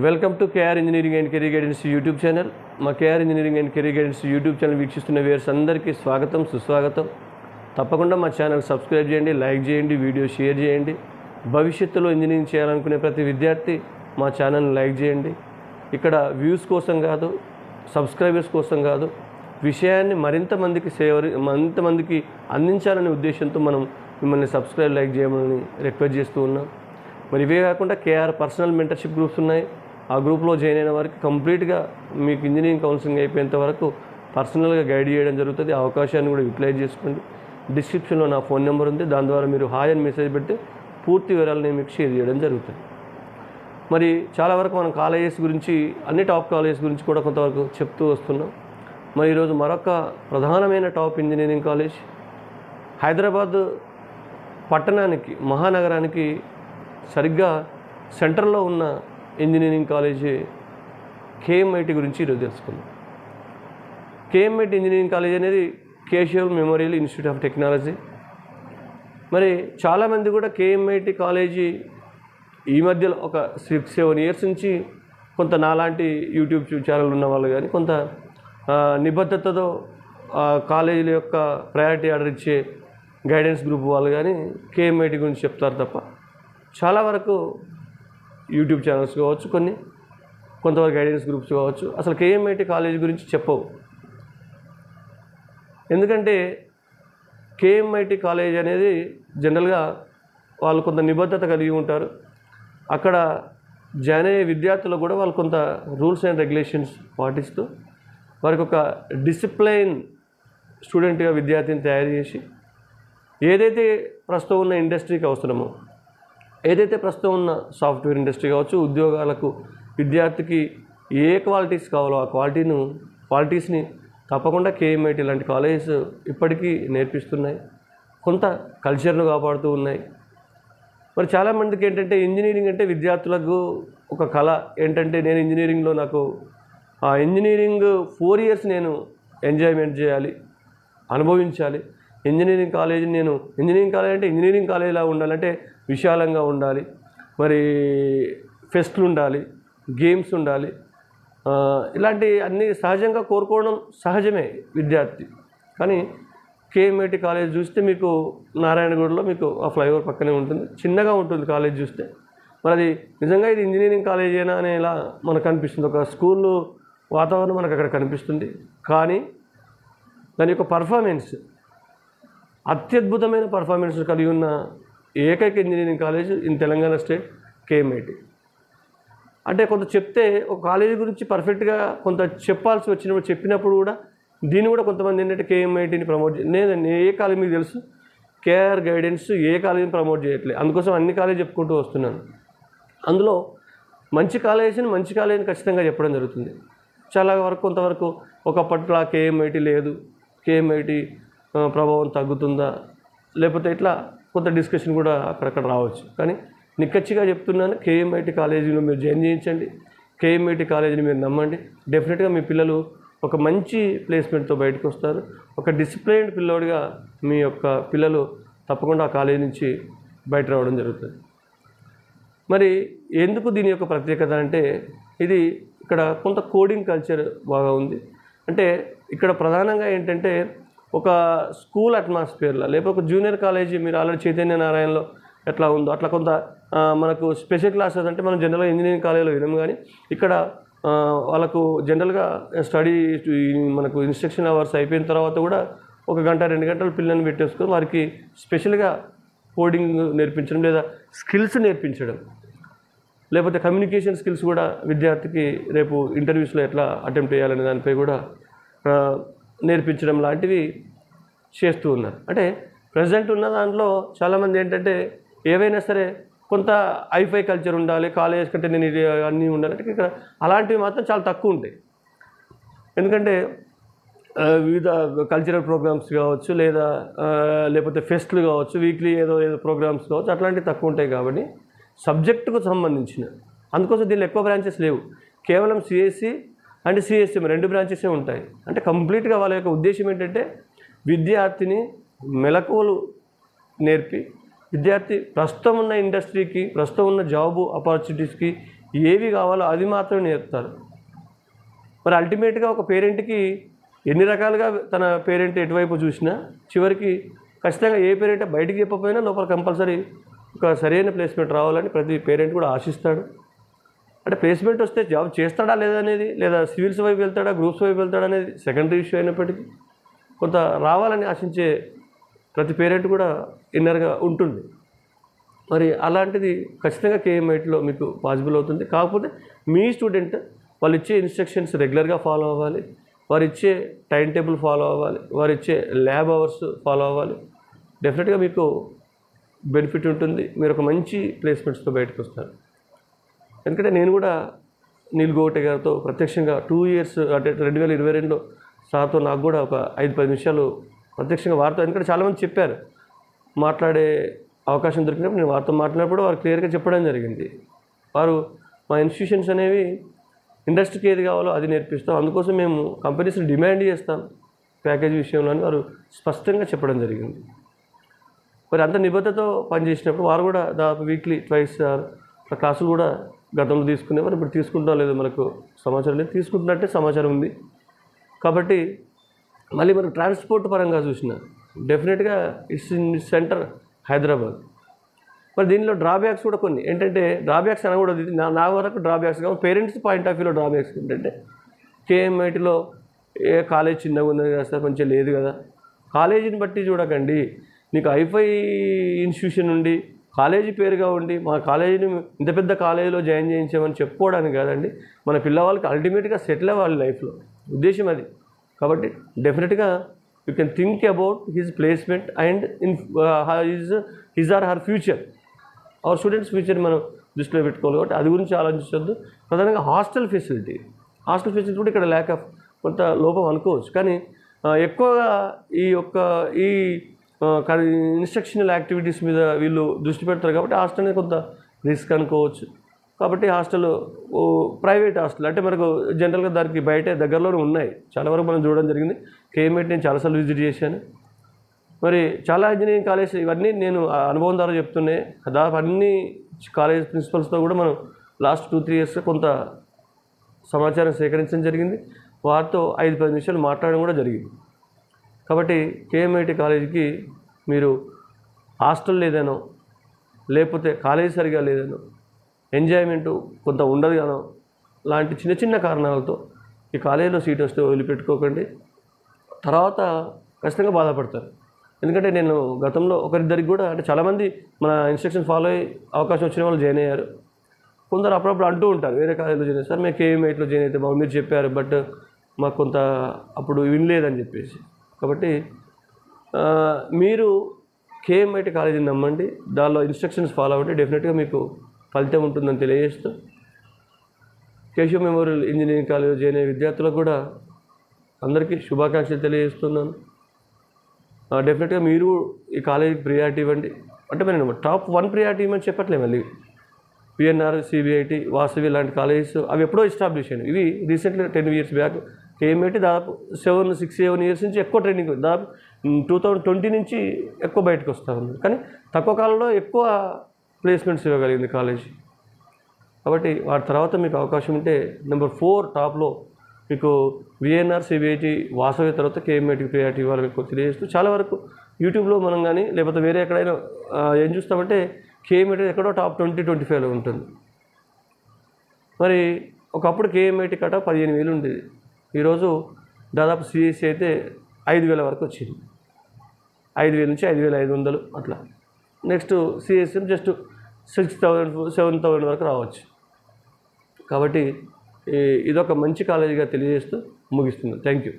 Welcome to K R engineering and career guidance YouTube channel. మా K R engineering and career guidance YouTube channel వీక్షిస్తున్న వేర్స్ అందరికీ స్వాగతం సుస్వాగతం. తప్పకుండా మా ఛానల్ సబ్స్క్రైబ్ చేయండి లైక్ చేయండి వీడియో షేర్ చేయండి. భవిష్యత్తులో ఇంజనీరింగ్ చేయాలనుకునే ప్రతి విద్యార్థి మా ఛానల్ని లైక్ చేయండి. ఇక్కడ వ్యూస్ కోసం కాదు సబ్స్క్రైబర్స్ కోసం కాదు విషయాన్ని మరింత మందికి సేవ మరింత మందికి అందించాలనే ఉద్దేశంతో మనం మిమ్మల్ని సబ్స్క్రైబ్ లైక్ చేయమని రిక్వెస్ట్ చేస్తూ ఉన్నాం. మరి ఇవే కాకుండా కేఆర్ పర్సనల్ మెంటర్షిప్ గ్రూప్స్ ఉన్నాయి. ఆ గ్రూప్లో జాయిన్ అయిన వారికి కంప్లీట్గా మీకు ఇంజనీరింగ్ కౌన్సిలింగ్ అయిపోయేంత వరకు పర్సనల్గా గైడ్ చేయడం జరుగుతుంది. ఆ అవకాశాన్ని కూడా యూటిలైజ్ చేసుకోండి. డిస్క్రిప్షన్లో నా ఫోన్ నెంబర్ ఉంది. దాని ద్వారా మీరు హాయ్ అని మెసేజ్ పెడితే పూర్తి వివరాలు నేను మీకు షేర్ చేయడం జరుగుతుంది. మరి చాలా వరకు మనం కాలేజెస్ గురించి అన్ని టాప్ కాలేజెస్ గురించి కూడా కొంతవరకు చెప్తూ వస్తున్నాం. మరి ఈరోజు మరొక ప్రధానమైన టాప్ ఇంజనీరింగ్ కాలేజ్ హైదరాబాద్ పట్టణానికి మహానగరానికి సరిగ్గా సెంటర్లో ఉన్న ఇంజనీరింగ్ కాలేజీ కేఎంఐటి గురించి ఈరోజు తెలుసుకుందాం. K M I T engineering college అనేది Keshav memorial institute of technology. మరి చాలామంది కూడా కేఎంఐటి కాలేజీ ఈ మధ్యలో ఒక సిక్స్ సెవెన్ ఇయర్స్ నుంచి కొంత నాలాంటి యూట్యూబ్ ఛానల్ ఉన్న వాళ్ళు కానీ కొంత నిబద్ధతతో కాలేజీల యొక్క ప్రయారిటీ ఆర్డర్ ఇచ్చే గైడెన్స్ గ్రూప్ వాళ్ళు కానీ కేఎంఐటి గురించి చెప్తారు తప్ప చాలా వరకు యూట్యూబ్ ఛానల్స్ కావచ్చు కొన్ని కొంతవరకు గైడెన్స్ గ్రూప్స్ కావచ్చు. అసలు కేఎంఐటి కాలేజ్ గురించి చెప్పవు. ఎందుకంటే కేఎంఐటి కాలేజ్ అనేది జనరల్గా వాళ్ళు కొంత నిబద్ధత కలిగి ఉంటారు. అక్కడ జాయిన్ అయ్యే విద్యార్థులు కూడా వాళ్ళు కొంత రూల్స్ అండ్ రెగ్యులేషన్స్ పాటిస్తూ వారికి ఒక డిసిప్లైన్ స్టూడెంట్గా విద్యార్థిని తయారు చేసి ఏదైతే ప్రస్తుతం ఉన్న ఇండస్ట్రీకి అవసరమో ఏదైతే ప్రస్తుతం ఉన్న సాఫ్ట్వేర్ ఇండస్ట్రీ కావచ్చు ఉద్యోగాలకు విద్యార్థికి ఏ క్వాలిటీస్ కావాలో ఆ క్వాలిటీను క్వాలిటీస్ని తప్పకుండా కేఎంఐటి లాంటి కాలేజెస్ ఇప్పటికీ నేర్పిస్తున్నాయి. కొంత కల్చర్ను కాపాడుతూ ఉన్నాయి. మరి చాలామందికి ఏంటంటే ఇంజనీరింగ్ అంటే విద్యార్థులకు ఒక కళ ఏంటంటే నేను ఇంజనీరింగ్లో నాకు ఆ ఇంజనీరింగ్ ఫోర్ ఇయర్స్ నేను ఎంజాయ్మెంట్ చేయాలి అనుభవించాలి. ఇంజనీరింగ్ కాలేజ్ నేను ఇంజనీరింగ్ కాలేజ్ అంటే ఇంజనీరింగ్ కాలేజీలా ఉండాలంటే విశాలంగా ఉండాలి. మరి ఫెస్ట్లు ఉండాలి గేమ్స్ ఉండాలి. ఇలాంటి అన్ని సహజంగా కోరుకోవడం సహజమే విద్యార్థి. కానీ కేఎంఐటి కాలేజ్ చూస్తే మీకు నారాయణగూడలో మీకు ఆ ఫ్లైఓవర్ పక్కనే ఉంటుంది. చిన్నగా ఉంటుంది కాలేజ్ చూస్తే. మరి అది నిజంగా ఇది ఇంజనీరింగ్ కాలేజేనా అని ఇలా మనకు అనిపిస్తుంది. ఒక స్కూల్ వాతావరణం మనకు అక్కడ కనిపిస్తుంది. కానీ దాని యొక్క పర్ఫార్మెన్స్ అత్యద్భుతమైన పర్ఫార్మెన్స్ కలిగి ఉన్న ఏకైక engineering college in Telangana state K M I T అంటే కొంత చెప్తే ఒక కాలేజీ గురించి పర్ఫెక్ట్గా కొంత చెప్పాల్సి వచ్చినప్పుడు చెప్పినప్పుడు కూడా దీన్ని కూడా కొంతమంది ఏంటంటే కేఎంఐటీని ప్రమోట్ చే- నేను ఏ కాలేజ్ మీకు తెలుసు? కేఆర్ గైడెన్స్ ఏ కాలేజీని ప్రమోట్ చేయట్లేదు అందుకోసం అన్ని కాలేజ్ చెప్పుకుంటూ వస్తున్నాను. అందులో మంచి కాలేజీని మంచి కాలేజీని ఖచ్చితంగా చెప్పడం జరుగుతుంది. చాలా వరకు కొంతవరకు ఒకప్పట్లో కేఎంఐటి లేదు. కేఎంఐటి ప్రభావం తగ్గుతుందా? లేకపోతే ఇట్లా కొంత డిస్కషన్ కూడా అక్కడక్కడ రావచ్చు. కానీ నిక్కచ్చిగా చెప్తున్నాను కేఎంఐటి కాలేజీలో మీరు జాయిన్ చేయించండి. కేఎంఐటి కాలేజీని మీరు నమ్మండి. డెఫినెట్గా మీ పిల్లలు ఒక మంచి ప్లేస్మెంట్తో బయటకు వస్తారు. ఒక డిసిప్లైన్డ్ పిల్లోడిగా మీ యొక్క పిల్లలు తప్పకుండా ఆ కాలేజీ నుంచి బయట రావడం జరుగుతుంది. మరి ఎందుకు దీని యొక్క ప్రత్యేకత అంటే ఇది ఇక్కడ కొంత కోడింగ్ కల్చర్ బాగా ఉంది. అంటే ఇక్కడ ప్రధానంగా ఏంటంటే ఒక స్కూల్ అట్మాస్ఫియర్లో లేకపోతే ఒక జూనియర్ కాలేజీ మీరు ఆల్రెడీ చైతన్య నారాయణలో ఎట్లా ఉందో అట్లా కొంత మనకు స్పెషల్ క్లాసెస్ అంటే మనం జనరల్గా ఇంజనీరింగ్ కాలేజీలో వినము కానీ ఇక్కడ వాళ్ళకు జనరల్గా స్టడీ మనకు ఇన్స్ట్రక్షన్ అవర్స్ అయిపోయిన తర్వాత కూడా ఒక గంట రెండు గంటలు పిల్లల్ని పెట్టేసుకొని వారికి స్పెషల్గా కోడింగ్ నేర్పించడం లేదా స్కిల్స్ నేర్పించడం. లేకపోతే కమ్యూనికేషన్ స్కిల్స్ కూడా విద్యార్థికి రేపు ఇంటర్వ్యూస్లో ఎట్లా అటెంప్ట్ చేయాలనే దానిపై కూడా నేర్పించడం లాంటివి చేస్తూ ఉన్నారు. అంటే ప్రజెంట్ ఉన్న దాంట్లో చాలామంది ఏంటంటే ఏవైనా సరే కొంత ఐఫై కల్చర్ ఉండాలి కాలేజ్ కంటే నేను అన్నీ ఉండాలి అంటే ఇక్కడ అలాంటివి మాత్రం చాలా తక్కువ ఉంటాయి. ఎందుకంటే వివిధ కల్చరల్ ప్రోగ్రామ్స్ కావచ్చు లేదా లేకపోతే ఫెస్ట్లు కావచ్చు వీక్లీ ఏదో ఏదో ప్రోగ్రామ్స్ కావచ్చు అట్లాంటివి తక్కువ ఉంటాయి కాబట్టి సబ్జెక్టుకు సంబంధించిన అందుకోసం దీనిలో ఎక్కువ బ్రాంచెస్ లేవు. కేవలం సిఎస్సి అండ్ సిఎస్ఎం రెండు బ్రాంచెసే ఉంటాయి. అంటే కంప్లీట్గా వాళ్ళ యొక్క ఉద్దేశం ఏంటంటే విద్యార్థిని మెలకువలు నేర్పి విద్యార్థి ప్రస్తుతం ఉన్న ఇండస్ట్రీకి ప్రస్తుతం ఉన్న జాబ్ ఆపర్చునిటీస్కి ఏవి కావాలో అది మాత్రమే నేర్పుతారు. మరి అల్టిమేట్గా ఒక పేరెంట్కి ఎన్ని రకాలుగా తన పేరెంట్ ఎటువైపు చూసినా చివరికి ఖచ్చితంగా ఏ పేరెంట్ బయటికి చెప్పకపోయినా లోపల కంపల్సరీ ఒక సరైన ప్లేస్మెంట్ రావాలని ప్రతి పేరెంట్ కూడా ఆశిస్తాడు. అంటే ప్లేస్మెంట్ వస్తే జాబ్ చేస్తాడా లేదా అనేది లేదా సివిల్స్ వైపు వెళ్తాడా గ్రూప్స్ వైపు వెళ్తాడా అనేది సెకండరీ ఇష్యూ అయినప్పటికీ కొంత రావాలని ఆశించే ప్రతి పేరెంట్ కూడా ఇన్నర్గా ఉంటుంది. మరి అలాంటిది ఖచ్చితంగా కేఎంఐటీలో మీకు పాసిబుల్ అవుతుంది. కాకపోతే మీ స్టూడెంట్ వాళ్ళు ఇచ్చే ఇన్స్ట్రక్షన్స్ రెగ్యులర్గా ఫాలో అవ్వాలి. వారు ఇచ్చే టైం టేబుల్ ఫాలో అవ్వాలి. వారు ఇచ్చే ల్యాబ్ అవర్స్ ఫాలో అవ్వాలి. డెఫినెట్గా మీకు బెనిఫిట్ ఉంటుంది. మీరు ఒక మంచి ప్లేస్మెంట్స్తో బయటకు వస్తారు. ఎందుకంటే నేను కూడా నీల్ గోటే గారితో ప్రత్యక్షంగా టూ ఇయర్స్ అంటే రెండు వేల ఇరవై రెండులో సార్తో నాకు కూడా ఒక ఐదు పది నిమిషాలు ప్రత్యక్షంగా వారితో ఎందుకంటే చాలామంది చెప్పారు మాట్లాడే అవకాశం దొరికినప్పుడు నేను వారితో మాట్లాడినప్పుడు వారు క్లియర్గా చెప్పడం జరిగింది. వారు మా ఇన్స్టిట్యూషన్స్ అనేవి ఇండస్ట్రీకి ఏది కావాలో అది నేర్పిస్తాం అందుకోసం మేము కంపెనీస్ని డిమాండ్ చేస్తాం ప్యాకేజ్ విషయంలో అని వారు స్పష్టంగా చెప్పడం జరిగింది. మరి అంత నిబద్ధతో పనిచేసినప్పుడు వారు కూడా దాదాపు వీక్లీ ట్వైస్ క్లాసులు కూడా గతంలో తీసుకునేవారు ఇప్పుడు తీసుకుంటాం లేదు మనకు సమాచారం లేదు. తీసుకుంటున్నట్టే సమాచారం ఉంది. కాబట్టి మళ్ళీ మనకు ట్రాన్స్పోర్ట్ పరంగా చూసిన డెఫినెట్గా ఇట్స్ ఇన్ సెంటర్ హైదరాబాద్. మరి దీనిలో డ్రాబ్యాక్స్ కూడా కొన్ని. ఏంటంటే డ్రాబ్యాక్స్ అనకూడదు ఇది నా నా వరకు డ్రాబ్యాక్స్ కావు. పేరెంట్స్ పాయింట్ ఆఫ్ వ్యూలో డ్రాబ్యాక్స్ ఏంటంటే కేఎంఐటీలో ఏ కాలేజ్ చిన్నగా ఉందని కదా సార్ లేదు కదా. కాలేజీని బట్టి చూడకండి. నీకు ఐఫై ఇన్స్టిట్యూషన్ ఉండి కాలేజీ పేరుగా ఉండి మా కాలేజీని ఇంత పెద్ద కాలేజీలో జాయిన్ చేయించామని చెప్పుకోవడానికి కాదండి. మన పిల్లవాళ్ళకి అల్టిమేట్గా సెటిల్ అవ్వాలి లైఫ్లో. ఉద్దేశం అది. కాబట్టి డెఫినెట్గా you can think about his placement and in his his or her future. Our students future మనం దృష్టిలో పెట్టుకోవాలి కాబట్టి అది గురించి ఆలోచించొద్దు. ప్రధానంగా హాస్టల్ ఫెసిలిటీ. హాస్టల్ ఫెసిలిటీ కూడా ఇక్కడ ల్యాక్ ఆఫ్ కొంత లోపం అనుకోవచ్చు. కానీ ఎక్కువగా ఈ యొక్క ఈ ఇన్స్ట్రక్షనల్ యాక్టివిటీస్ మీద వీళ్ళు దృష్టి పెడతారు కాబట్టి హాస్టల్ని కొంత రిస్క్ అనుకోవచ్చు. కాబట్టి హాస్టల్ ప్రైవేట్ హాస్టల్ అంటే మనకు జనరల్గా దానికి బయట దగ్గరలోనే ఉన్నాయి. చాలా వరకు మనం చూడడం జరిగింది. కేఎంఐటి నేను చాలాసార్లు విజిట్ చేశాను. మరి చాలా ఇంజనీరింగ్ కాలేజ్ ఇవన్నీ నేను ఆ అనుభవం ద్వారా చెప్తున్నాయి దాదాపు అన్ని కాలేజ్ ప్రిన్సిపల్స్తో కూడా మనం లాస్ట్ టూ త్రీ ఇయర్స్ కొంత సమాచారం సేకరించడం జరిగింది. వారితో ఐదు పది నిమిషాలు మాట్లాడడం కూడా జరిగింది. కాబట్టి కేఎంఐటి కాలేజీకి మీరు హాస్టల్ లేదనో లేకపోతే కాలేజీ సరిగా లేదనో ఎంజాయ్మెంట్ కొంత ఉండదు గానో లాంటి చిన్న చిన్న కారణాలతో ఈ కాలేజీలో సీట్ వస్తే వదిలిపెట్టుకోకండి. తర్వాత ఖచ్చితంగా బాధపడతారు. ఎందుకంటే నేను గతంలో ఒకరిద్దరికి కూడా అంటే చాలామంది మన ఇన్స్ట్రక్షన్ ఫాలో అయ్యి అవకాశం వచ్చిన వాళ్ళు జాయిన్ అయ్యారు. కొందరు అప్పుడప్పుడు అంటూ ఉంటారు వేరే కాలేజీలో జాయిన్ అయ్యారు. సార్ మేము కేఎంఐట్లో జాయిన్ అయితే బాగుంది మీరు చెప్పారు బట్ మాకు కొంత అప్పుడు వినలేదని చెప్పేసి. కాబట్టి మీరు కేఎంఐటి కాలేజీని నమ్మండి. దానిలో ఇన్స్ట్రక్షన్స్ ఫాలో అవ్వండి. డెఫినెట్గా మీకు ఫలితం ఉంటుందని తెలియజేస్తూ Keshav memorial engineering college join విద్యార్థులకు కూడా అందరికీ శుభాకాంక్షలు తెలియజేస్తున్నాను. డెఫినెట్గా మీరు ఈ కాలేజీకి ప్రియారిటీ ఇవ్వండి. అంటే మేము టాప్ వన్ ప్రియారిటీ ఇవ్వమని చెప్పట్లేదు మళ్ళీ. పిఎన్ఆర్ సిబిఐటి వాసవి లాంటి కాలేజెస్ అవి ఎప్పుడో ఎస్టాబ్లిష్ అయినాయి. ఇవి రీసెంట్గా టెన్ ఇయర్స్ బ్యాక్ కేఎంఐటి దాదాపు సెవెన్ సిక్స్ సెవెన్ ఇయర్స్ నుంచి ఎక్కువ ట్రైనింగ్ దాదాపు టూ థౌజండ్ ట్వంటీ నుంచి ఎక్కువ బయటకు వస్తూ ఉంది. కానీ తక్కువ కాలంలో ఎక్కువ ప్లేస్మెంట్స్ ఇవ్వగలిగింది కాలేజ్ కాబట్టి వాటి తర్వాత మీకు అవకాశం ఉంటే నెంబర్ ఫోర్ టాప్లో మీకు విఎన్ఆర్ సిబిఐటి వాసవి తర్వాత కేఎంఐటి ప్రియారిటీ ఇవ్వాలని మీకు తెలియజేస్తూ చాలా వరకు యూట్యూబ్లో మనం కానీ లేకపోతే వేరే ఎక్కడైనా ఏం చూస్తామంటే కేఎంఐటి ఎక్కడో టాప్ ట్వంటీ ట్వంటీ ఫైవ్లో ఉంటుంది. మరి ఒకప్పుడు కేఎంఐటి కట పదిహేను వేలు ఉండేది. ఈరోజు దాదాపు సిఎస్సి అయితే ఐదు వేల వరకు వచ్చింది. ఐదు వేల నుంచి ఐదు వేల ఐదు వందలు అట్లా. Next C S M just six thousand seven thousand వరకు రావచ్చు. కాబట్టి ఈ- ఇదొక మంచి కాలేజీగా తెలియజేస్తూ ముగిస్తున్నాను. Thank you.